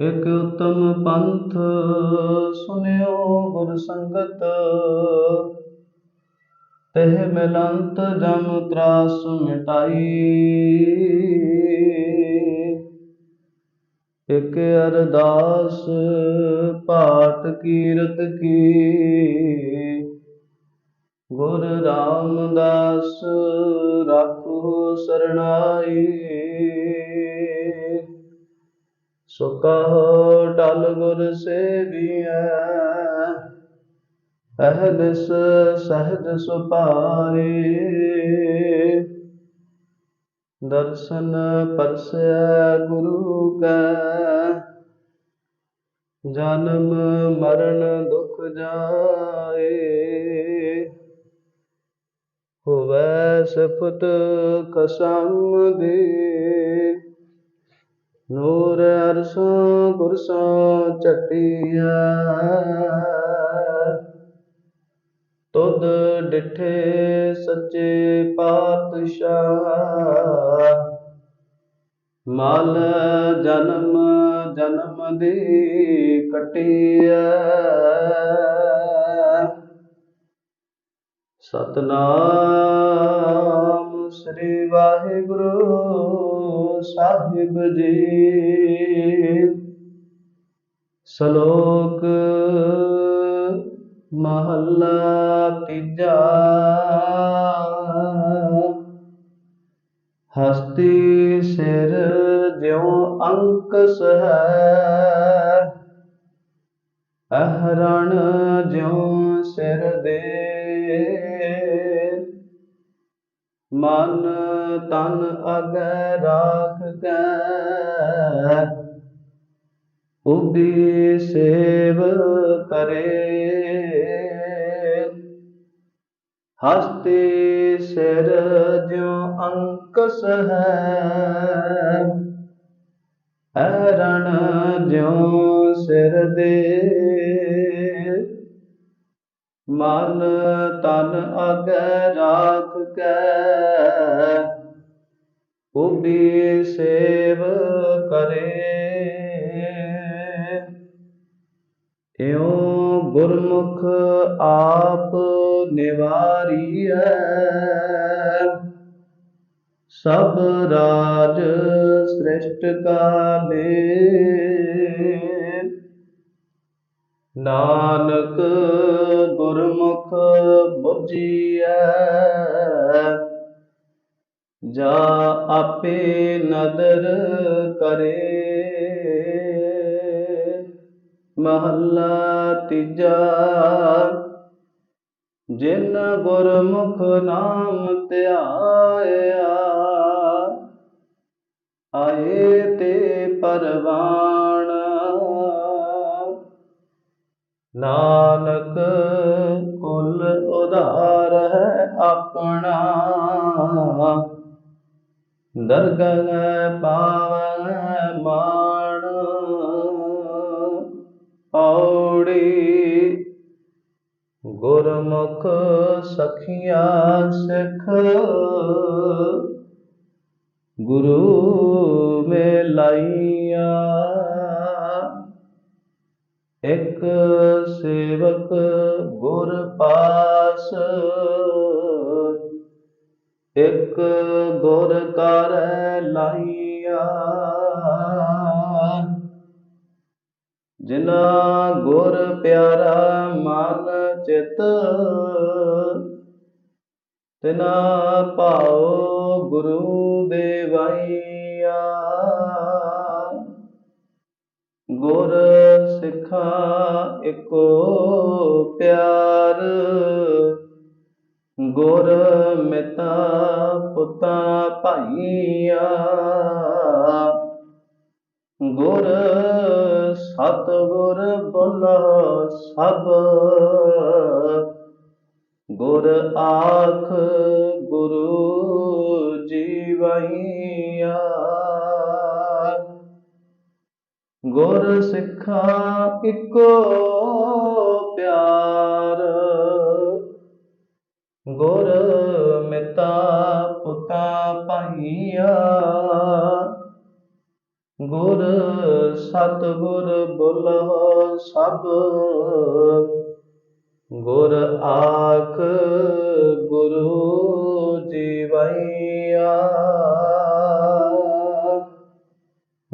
ਇਕ ਉਤਮ ਪੰਥ ਸੁਨਿਓ ਗੁਰ ਸੰਗਤ। ਤਹ ਮਿਲੰਤ ਜਮ ਤਰਾਸ ਮਿਟਾਈ। ਇਕ ਅਰਦਾਸ ਪਾਠ ਕੀਰਤ ਕੀ। ਗੁਰ ਰਾਮਦਾਸ ਰਾਖੋ ਸਰਣਾਈ। ਸੋ ਕਹੋ ਟਲ ਗੁਰ ਸੇਵੀਐ ਅਹਨਿਸ ਸਹਜ ਸੁਪਾਰੇ। ਦਰਸ਼ਨ ਪਰਸੈ ਗੁਰੂ ਕੈ, ਜਨਮ ਮਰਨ ਦੁਖ ਜਾਏ। ਹੋਵੈ ਸਿਫਤ ਕਸਮ ਦੀ। ਨੂਰ ਅਰਸੋਂ ਗੁਰਸੋਂ ਚਟਿਆ ਤੁਧ ਡਿਠੇ ਸੱਚੇ ਪਾਤਸ਼ਾਹ। ਮਲ ਜਨਮ ਜਨਮ ਦੀ ਕਟਿਆ। ਸਤਨਾਮ ਸ੍ਰੀ ਵਾਹਿਗੁਰੂ। ਸਾਹਿਬ ਜੀ। ਸ਼ਲੋਕ ਮਹੱਲਾ ਤੀਜਾ। ਹਸਤੀ ਸਿਰ ਜਿਉ ਅੰਕਸ ਹੈ, ਅਹਰਣ ਜਿਉ ਸਿਰ ਦੇ। ਮਨ ਤਨ ਅਗੈ ਰਾਖ ਕੈ। ਉਬੀ ਸੇਵ ਕਰੇ। ਹਸਤੀ ਸਿਰ ਜਿਉ ਅੰਕਸ ਹੈ। ਐਰਣ ਜਿਉ ਸਿਰ ਦੇ। ਮਨ ਤਨ ਅਗੈ ਰਾਖ ਕੈ। ਉਬੀ ਸੇਵ ਕਰੇ। ਇਉ ਗੁਰਮੁਖ ਆਪ ਨਿਵਾਰੀਐ। ਸਭ ਰਾਜ ਸ੍ਰਿਸ਼ਟ ਕਾਲੇ। ਨਾਨਕ ਗੁਰਮੁਖ ਬੁਝੀਐ। ਜਾ ਆਪੇ ਨਦਰ ਕਰੇ। ਮਹੱਲਾ ਤੀਜਾ, ਜਿਨ ਗੁਰਮੁਖ ਨਾਮ ਧਿਆਇਆ, ਆਏ ਤੇ ਪਰਵਾਣ ਨਾਨਕ ਕੁਲ ਉਧਾਰ ਦਰਗਹ ਪਾਵਨ ਮਾਣ। ਔੜੀ ਗੁਰਮੁਖ ਸਖੀਆਂ ਸਿੱਖ। ਗੁਰੂ ਮੇ ਲਾਈਆ ਇਕ ਸੇਵਕ ਗੁਰ ਪਾਸ। ਇਕ ਗੁਰ ਕਰ ਲਾਈਆ। ਜਿਨਾ ਗੁਰ ਪਿਆਰਾ ਮਨ ਚਿਤ ਤਿਨਾ ਭਾਉ ਗੁਰੂ ਦੇਵਾਈਆ। ਗੁਰ ਸਿੱਖਾ ਇੱਕੋ ਪਿਆਰ ਗੁਰ ਮਿਤਾ ਪੁੱਤਾ ਭਾਈਆ। ਗੁਰ ਸਤਿਗੁਰ ਬੋਲਹੁ ਸਭ। ਗੁਰ ਆਖ ਗੁਰੂ ਜੀਵਈਆ ਗੁਰ ਸਿੱਖਾ ਇੱਕੋ ਪਾਈਆ ਗੁਰ ਸਤਿਗੁਰ ਬੋਲਹੁ ਸਭ। ਗੁਰ ਆਖ ਗੁਰੂ ਜੀਵਈਆ।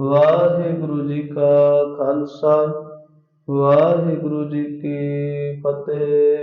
ਵਾਹਿਗੁਰੂ ਜੀ ਕਾ ਖਾਲਸਾ, ਵਾਹਿਗੁਰੂ ਜੀ ਕੀ ਫਤਿਹ।